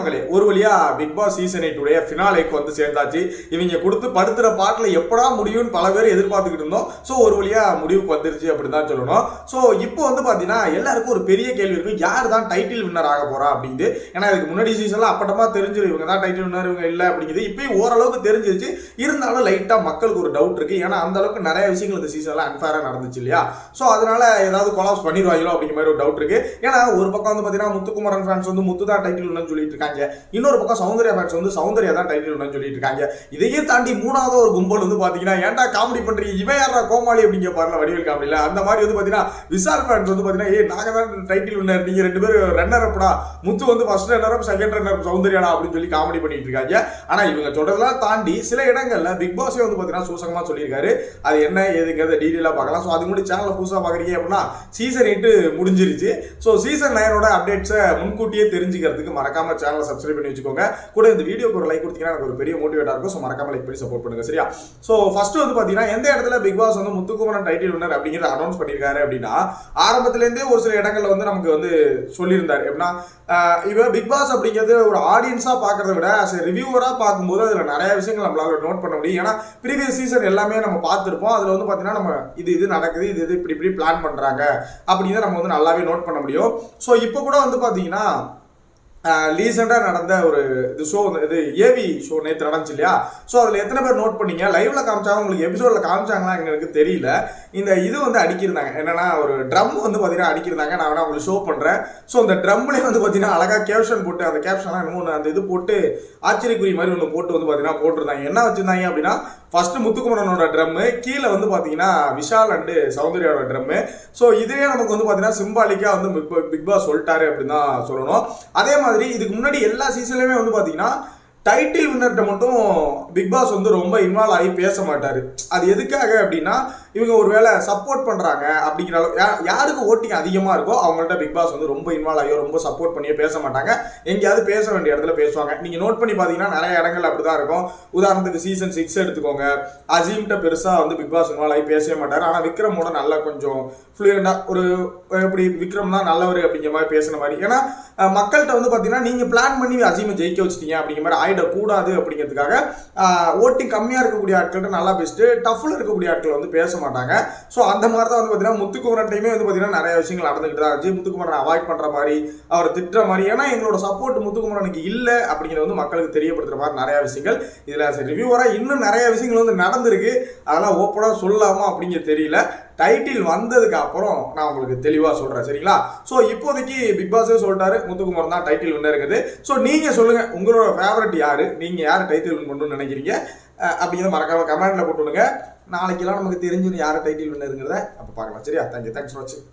மகளே ஒரு வழியா பிக் பாஸ் சீசன் எயிட்டுடைய ஃபினாலேக்கு வந்து சேர்ந்தாச்சு. இவங்க கொடுத்து படுத்துற பாட்டில் எப்படா முடியும்னு பல பேர் எதிர்பார்த்துக்கிட்டு இருந்தோம். ஸோ ஒரு வழியா முடிவுக்கு வந்துருச்சு அப்படின்னு தான் சொல்லணும். ஸோ இப்போ வந்து பார்த்தீங்கன்னா எல்லாருக்கும் ஒரு பெரிய கேள்வி இருக்கும் யார் தான் டைட்டில் வின்னர் ஆக போறா அப்படின்ட்டு. ஏன்னா இதுக்கு முன்னாடி சீசன்ல அப்பட்டமா தெரிஞ்சிரு இவங்க தான் டைட்டில் வின்னர் இவங்க இல்லை அப்படிங்கிறது இப்பயும் ஓரளவுக்கு தெரிஞ்சிருச்சு. இருந்தாலும் லைட்டாக மக்களுக்கு ஒரு டவுட் இருக்கு. ஏன்னா அந்த அளவுக்கு நிறைய விஷயங்கள் இந்த சீசன்ல அன்ஃபேராக நடந்துச்சு இல்லையா? ஸோ அதனால ஏதாவது கொலாப்ஸ் பண்ணிடுவாங்களோ அப்படிங்கிற மாதிரி ஒரு டவுட் இருக்கு. ஏன்னா ஒரு பக்கம் வந்து பார்த்தீங்கன்னா முத்துக்குமரன் ஃபேன்ஸ் வந்து முத்து தான் டைட்டில் வின்னு சொல்லிட்டு இருக்காங்க. இன்னொரு பக்கம் சௌந்தர்யா ஃபேன்ஸ் வந்து சௌந்தர்யா தான் டைட்டில் வின்னு சொல்லிட்டு இருக்காங்க. இதையே தாண்டி மூணாவது ஒரு கும்பல் வந்து பார்த்தீங்கன்னா ஏன்டா காமெடி பண்றீங்க? இவன் யாரா கோமாளி அப்படிங்க பாருல வடிவேல் காமெடியில் அந்த மாதிரி வந்து பார்த்தீங்கன்னா விசால் ஃபேன்ஸ் வந்து பார்த்தீங்கன்னா ஏ நாங்க தான் டைட்டில் வின்னர் நீங்க ரெண்டு பேரும் ரன்னர் அப்படா முத்து வந்து first runner up second runner சௌந்தர்யாடா அப்படின்னு சொல்லி காமெடி பண்ணிட்டு இருக்காங்க. ஆனா இவங்க சொல்றதெல்லாம் தாண்டி சில இடங்கள்ல பிக் பாஸே வந்து பார்த்தீங்கன்னா சூசகமா சொல்லியிருக்காரு. அது என்ன ஏதுங்கிறத டீட்டெயிலாக பார்க்கலாம். ஸோ அதுக்கு முன்னாடி சேனலை புதுசாக பார்க்குறீங்க அப்படின்னா சீசன் எயிட்டு முடிஞ்சிருச்சு. ஸோ சீசன் நைனோட அப்டேட்ஸை முன்கூட்டியே தெரிஞ்சுக்கிறதுக்கு மறக்காம சேனல் சப்ஸ்கிரைப் பண்ணி வச்சுக்கோங்க. கூட இந்த வீடியோக்கு ஒரு லைக் கொடுத்தீங்கன்னா எனக்கு ஒரு பெரிய மோட்டிவேட்டாக இருக்கும். ஸோ மறக்காம லைக் பண்ணி சப்போர்ட் பண்ணுங்க. சரியா? ஸோ ஃபர்ஸ்ட் வந்து பார்த்தீங்கன்னா எந்த இடத்துல பிக் பாஸ் வந்து முத்துக்குமரன் டைட்டில் வின்னர் அப்படிங்கிறத அனௌன்ஸ் பண்ணியிருக்காரு அப்படின்னா ஆரம்பத்துலேருந்தே ஒரு சில இடங்கள்ல வந்து நமக்கு வந்து சொல்லியிருந்தார். எப்படின்னா ஆஹ் பிக் பாஸ் அப்படிங்கிறது ஒரு ஆடியன்ஸாக பார்க்கறத விட அஸ் a ரிவ்யூவராக பார்க்கும்போது அதில் நிறைய விஷயங்கள் நம்மளால நோட் பண்ண முடியும். ஏன்னா ப்ரீவியஸ் சீசன் எல்லாமே நம்ம பார்த்துருப்போம். அதில் வந்து பார்த்தீங்கன்னா நம்ம இது இது நடக்குது இது இது இப்படி இப்படி பிளான் பண்ணுறாங்க அப்படிங்கிறத நம்ம வந்து நல்லாவே நோட் பண்ண முடியும். ஸோ இப்போ கூட வந்து பார்த்தீங்கன்னா ரீசெண்டாக நடந்த ஒரு இது ஷோ இது ஏவி ஷோ நேற்று நடந்துச்சு இல்லையா? ஸோ அதில் எத்தனை பேர் நோட் பண்ணீங்க? லைவ்ல காமிச்சாங்க உங்களுக்கு எபிசோடில் காமிச்சாங்களா? எங்களுக்கு தெரியல. இந்த இது வந்து அடிக்கிருந்தாங்க. என்னன்னா ஒரு ட்ரம் வந்து பார்த்தீங்கன்னா அடிக்கிருந்தாங்க. நான் வேணா உங்களுக்கு ஷோ பண்ணுறேன் ஸோ அந்த ட்ரம்லேயே வந்து பார்த்தீங்கன்னா அழகாக கேப்ஷன் போட்டு அந்த கேப்ஷன்லாம் இன்னும் அந்த இது போட்டு ஆச்சரியக்குறி மாதிரி ஒன்று போட்டு வந்து பார்த்தீங்கன்னா போட்டிருந்தாங்க. என்ன வச்சிருந்தாங்க அப்படின்னா ஃபர்ஸ்ட் முத்துக்குமரனோட ட்ரம்மு கீழே வந்து பார்த்தீங்கன்னா விஷால் அண்டு சௌந்தர்யாவோட ட்ரம்மு ஸோ இதுவே நமக்கு வந்து பார்த்தீங்கன்னா சிம்பாலிக்காக வந்து பிக் பிக் பாஸ் சொல்லிட்டாரு அப்படின்னு தான் சொல்லணும். அதே மாதிரி இதுக்கு முன்னாடி எல்லா சீசன்லையுமே வந்து பார்த்தீங்கன்னா டைட்டில் வின்னர்கிட்ட மட்டும் பிக் பாஸ் வந்து ரொம்ப இன்வால்வ் ஆகி பேச மாட்டார். அது எதுக்காக அப்படின்னா இவங்க ஒரு வேளை சப்போர்ட் பண்ணுறாங்க அப்படிங்கிற அளவு யா- யாருக்கு ஓட்டிங் அதிகமாக இருக்கோ அவங்கள்ட்ட பிக் பாஸ் வந்து ரொம்ப இன்வால்வ் ஆகியோ ரொம்ப சப்போர்ட் பண்ணியோ பேச மாட்டாங்க. எங்கேயாவது பேச வேண்டிய இடத்துல பேசுவாங்க. நீங்கள் நோட் பண்ணி பார்த்தீங்கன்னா நிறைய இடங்கள் அப்படிதான் இருக்கும். உதாரணத்துக்கு சீசன் சிக்ஸ் எடுத்துக்கோங்க. அசீம்கிட்ட பெருசாக வந்து பிக் பாஸ் இன்வால்வ் ஆகி பேசவே மாட்டார். ஆனால் விக்ரமோட நல்லா கொஞ்சம் ஃப்ளூயண்டாக ஒரு எப்படி விக்ரம்னா நல்லவர் அப்படிங்கிற மாதிரி பேசுன மாதிரி. ஏன்னா மக்கள்கிட்ட வந்து பார்த்தீங்கன்னா நீங்கள் பிளான் பண்ணி அசீமை ஜெயிக்க வச்சிட்டீங்க அப்படிங்கிற மாதிரி ஆயிடக்கூடாது அப்படிங்கிறதுக்காக ஓட்டிங் கம்மியா இருக்கக்கூடிய ஆட்கள்கிட்ட நல்லா பேசிட்டு டஃப்ல இருக்கக்கூடிய ஆட்கள் வந்து பேச மாட்டாங்க. ஸோ அந்த மாதிரி தான் வந்து பார்த்தீங்கன்னா முத்துக்குமரன்டையுமே வந்து பார்த்தீங்கன்னா நிறைய விஷயங்கள் நடந்துகிட்டு தான் இருந்துச்சு. முத்துக்குமரன் அவாய்ட் பண்ற மாதிரி அவரை திட்டுற மாதிரி. ஏன்னா எங்களோட சப்போர்ட் முத்துக்குமரனுக்கு இல்லை அப்படிங்கிறது வந்து மக்களுக்கு தெரியப்படுத்துகிற மாதிரி நிறைய விஷயங்கள் இதில் ரிவ்யூவராக இன்னும் நிறைய விஷயங்கள் வந்து நடந்திருக்கு. அதெல்லாம் ஓப்பனாக சொல்லலாமா அப்படிங்கிறது தெரியல. டைட்டில் வந்ததுக்கு அப்புறம் நான் உங்களுக்கு தெளிவாக சொல்கிறேன் சரிங்களா? ஸோ இப்போதைக்கு பிக் பாஸே சொல்லிட்டாரு முத்துக்குமார் தான் டைட்டில் வின்னர் இருக்குது. ஸோ நீங்கள் சொல்லுங்கள் உங்களோட ஃபேவரட் யார்? நீங்கள் யார் டைட்டில் வின் பண்ணணும்னு நினைக்கிறீங்க? அப்படிங்கிறத மறக்காம கமெண்ட்டில் போட்டு விடுங்க. நாளைக்கெல்லாம் நமக்கு தெரிஞ்சிடும் யார் டைட்டில் வின்னருங்கிறத அப்போ பார்க்கலாம் சரியா? தேங்க்யூ தேங்க்ஸ் ஃபார் வாட்சிங்